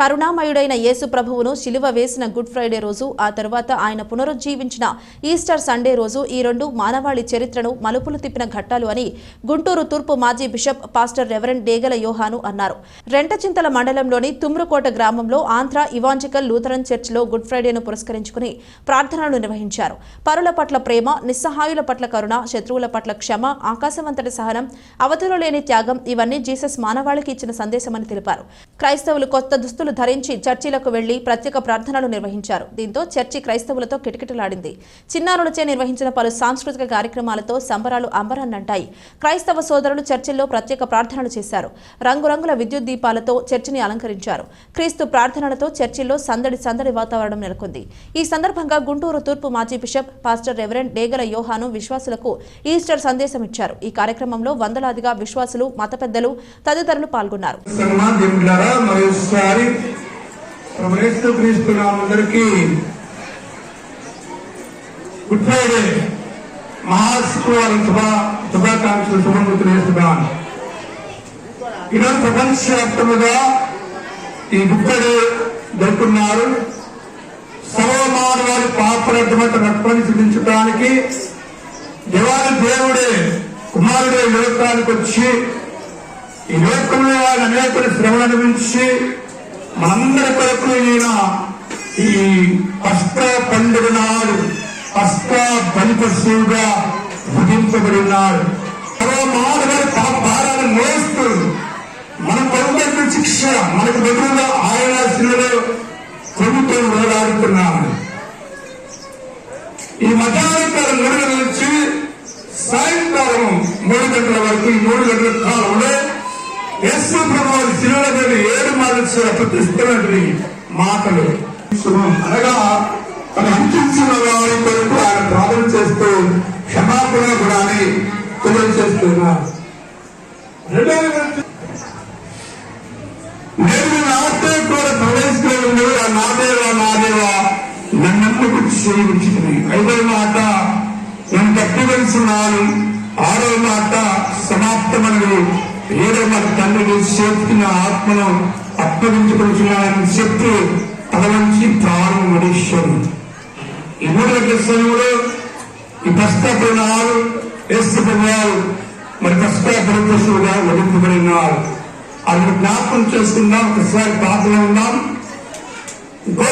కరుణామయుడైన యేసు ప్రభువును శిలువ వేసిన గుడ్ ఫ్రైడే రోజు ఆ తర్వాత ఆయన పునరుజ్జీవించిన ఈస్టర్ సండే రోజు ఈ రెండు మానవాళి చరిత్రను మలుపులు తిప్పిన ఘట్టాలు అని గుంటూరు తూర్పు మాజీ బిషప్ పాస్టర్ రెవరెండ్ డేగల యోహాను అన్నారు. రెంటచింతల మండలంలోని తుమ్రుకోట గ్రామంలో ఆంధ్ర ఇవాంజికల్ లూథరన్ చర్చిలో గుడ్ ఫ్రైడేను పురస్కరించుకుని ప్రార్థనలు నిర్వహించారు. పరుల పట్ల ప్రేమ నిస్సహాయుల పట్ల కరుణ శత్రువుల పట్ల క్షమ ఆకాశవంతటి సహనం అవతలు లేని త్యాగం ఇవన్నీ జీసస్ మానవాళికి ఇచ్చిన సందేశమని తెలిపారు. క్రైస్తవులు కొత్త దుస్తులు ధరించి చర్చిలకు వెళ్ళి ప్రత్యేక ప్రార్థనలు నిర్వహించారు. దీంతో చర్చి క్రైస్తవులతో కిటకిటలాడింది. చిన్నారులచే నిర్వహించిన పలు సాంస్కృతిక కార్యక్రమాలతో సంబరాలు అంబరాన్నంటాయి. క్రైస్తవ సోదరులు చర్చిల్లో ప్రత్యేక ప్రార్థనలు చేశారు. రంగురంగుల విద్యుత్ దీపాలతో చర్చిని అలంకరించారు. క్రీస్తు ప్రార్థనలతో చర్చిల్లో సందడి సందడి వాతావరణం నెలకొంది. ఈ సందర్భంగా గుంటూరు తూర్పు మాజీ బిషప్ పాస్టర్ రెవరెండ్ డేగల యోహాను విశ్వాసులకు ఈస్టర్ సందేశం ఇచ్చారు ఈ కార్యక్రమంలో వందలాదిగా విశ్వాసులు మత పెద్దలు తదితరులు పాల్గొన్నారు. సన్మా మరోసారి ప్రభుత్వ క్రీస్తు అందరికీ గుడ్ ఫ్రైడే మహాశుక్రవారం శుభ శుభాకాంక్షలు శుభములు తెలియజేస్తున్నాను. ఈరోజు ప్రపంచవ్యాప్తముగా ఈ గుడ్ ఫ్రైడే జరుపుకున్నారు. సర్వమానవారి పాపరటువంటి రక్తాన్ని సిద్ధించడానికి దేవాది దేవుడే కుమారుడే లోకానికి వచ్చి ఈ లోకంలో ఆయన అనేక శ్రమలు అనుభవించి మనందరి కొరకు ఈయన ఈ పస్క పండుగ నాడు పస్క బలిపశువుగా భుజింపబడి ఉన్నాడు మానవుడి పాప భారాన్ని మోస్తూ మనం పొందిన శిక్ష మనకు బదులుగా ఆయన శిలలో ప్రభుత్వం వేలాడుతున్నాడు ఈ మధ్యాహ్నకాలం మూడు గంటల నుంచి సాయంకాలం మూడు గంటల వరకు ఈ మూడు గంటల కాలంలో యశ్వ ప్రభు శిలువల ఏడు మాటలు ప్రతిస్తున్నటువంటి మాటలు. అనగా తన అంకించిన వారి కొరకు ఆయన ప్రార్థన చేస్తూ క్షమాపణ కూడా అని తెలియజేస్తున్నారు నేను నాటే కూడా ప్రవేశించలేదు నాదేవా నాదేవా నన్నెందుకు సేవించుకుని ఐదవ మాట నేను తప్పివలసినాను ఆరవ మాట సమాప్తమని ఏడవ మాట తండ్రికి చేస్తున్న ఆత్మను అప్పగించుకుంటున్నాడని చెప్పి తన నుంచి ప్రాణం మడిష్యం ఈ మూడు సమయంలో ఈ పశ్చాత్తనాలు వేస్తున్నారు మరి పశ్చాత్తరుగా వదిలిపబడినారు అది జ్ఞాపకం చేసుకుందాం ఒకసారి ప్రార్థన ఉందాం గో